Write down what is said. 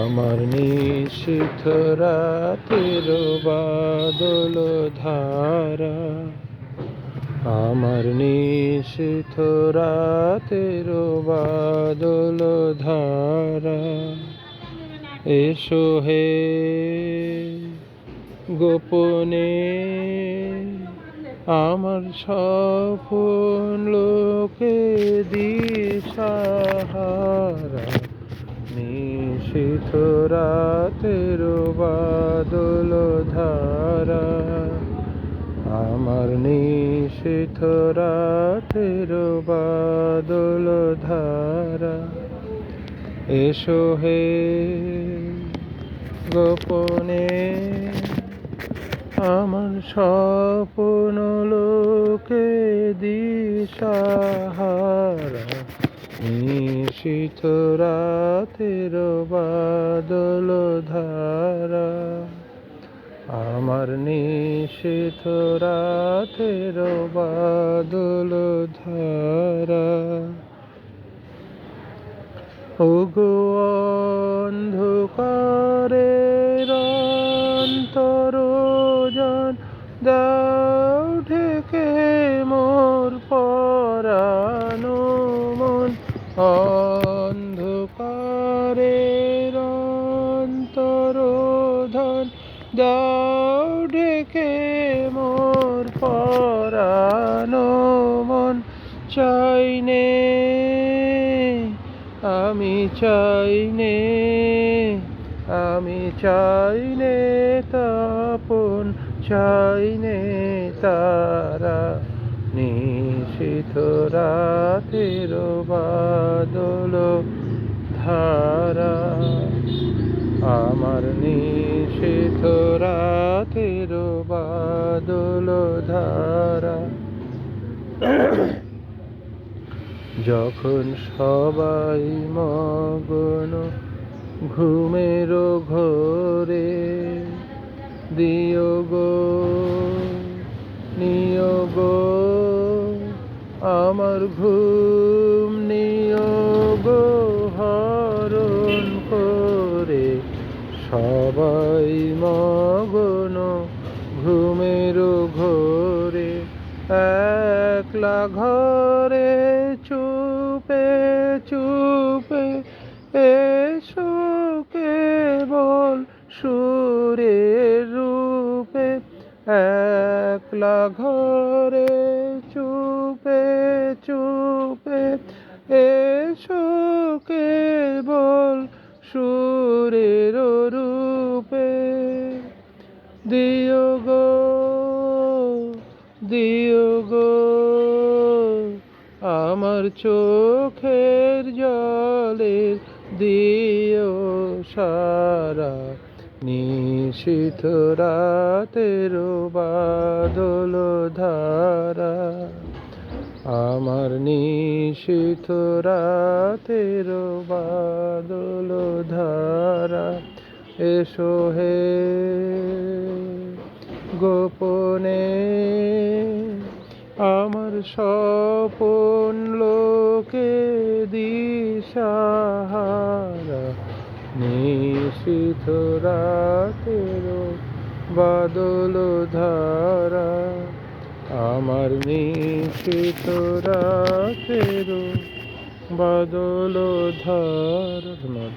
আমার নিশীথ রাতের বাদল ধারা। আমার নিশীথ রাতের বাদল ধারা। এসো হে গোপনে, আমার সপন লোকে দিশাহারা। নিশীথ রাতের বাদল ধারা আমার নিশীথ রাতের বাদল ধারা। এসো হে গোপনে আমার স্বপ্ন লোকে দিশাহারা নিশীথ রাতের বাদল ধারা। আমার নিশীথ রাতের বাদল ধারা। ওগো দাও মোর পরানো মন চাইনে আমি চাইনে আমি চাইনে তাপন চাইনে তারা নিশীথ রাতের বাদল ধারা, আমার নিশীথ রাতের বাদল ধারা। যখন সবাই মগন ঘুমের ঘোরে, দিও গো, নিও গো, আমার ঘুম নিও গো, হরণ করে। সবাই মগন, ঘুমের ঘোরে, একলা ঘরে চুপে চুপে এসো কেবল সুরের রূপে, একলা ঘরে চুপে চুপে এসো কেবল দিও গো, আমার চোখের জলের দিও সারা নিশীথ রাতের বাদল ধারা। আমার নিশীথ রাতের বাদল ধারা, এসো হে গোপনে আমার স্বপন লোকে দিশাহারা। নিশীথ রাতের বাদল ধারা। আমার নিশীথ রাতের বাদল ধারা।